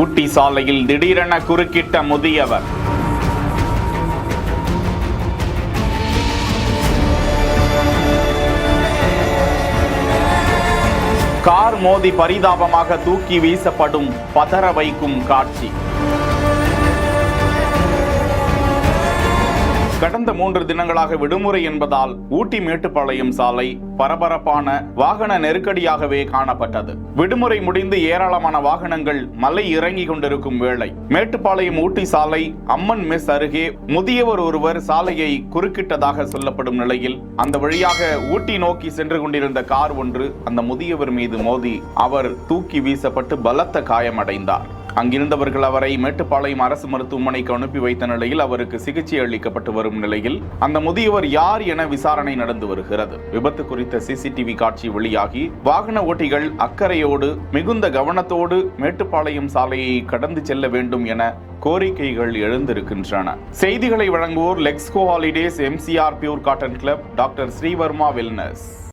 ஊட்டி சாலையில் திடீரென குறுக்கிட்ட முதியவர். கார் மோதி பரிதாபமாக தூக்கி வீசப்படும் பதற வைக்கும் காட்சி. கடந்த மூன்று தினங்களாக விடுமுறை என்பதால் ஊட்டி மேட்டுப்பாளையம் சாலை பரபரப்பான வாகன நெருக்கடியாகவே காணப்பட்டது. விடுமுறை முடிந்து ஏராளமான வாகனங்கள் மலை இறங்கி கொண்டிருக்கும் வேளை மேட்டுப்பாளையம் ஊட்டி சாலை அம்மன் மெஸ் அருகே முதியவர் ஒருவர் சாலையை குறுக்கிட்டதாக சொல்லப்படும் நிலையில் அந்த வழியாக ஊட்டி நோக்கி சென்று கொண்டிருந்த கார் ஒன்று அந்த முதியவர் மீது மோதி அவர் தூக்கி வீசப்பட்டு பலத்த காயமடைந்தார். அங்கிருந்தவர்கள் அவரை மேட்டுப்பாளையம் அரசு மருத்துவமனைக்கு அனுப்பி வைத்த நிலையில் அவருக்கு சிகிச்சை அளிக்கப்பட்டு வரும் நிலையில் அந்த முதியவர் யார் என விசாரணை நடந்து வருகிறது. விபத்து குறித்த சிசிடிவி காட்சி வெளியாகி வாகன ஓட்டிகள் அக்கறையோடு மிகுந்த கவனத்தோடு மேட்டுப்பாளையம் சாலையை கடந்து செல்ல வேண்டும் என கோரிக்கைகள் எழுந்திருக்கின்றன. செய்திகளை வழங்குவோர் Lexco holidays MCR pure cotton club doctor Srivarma wellness.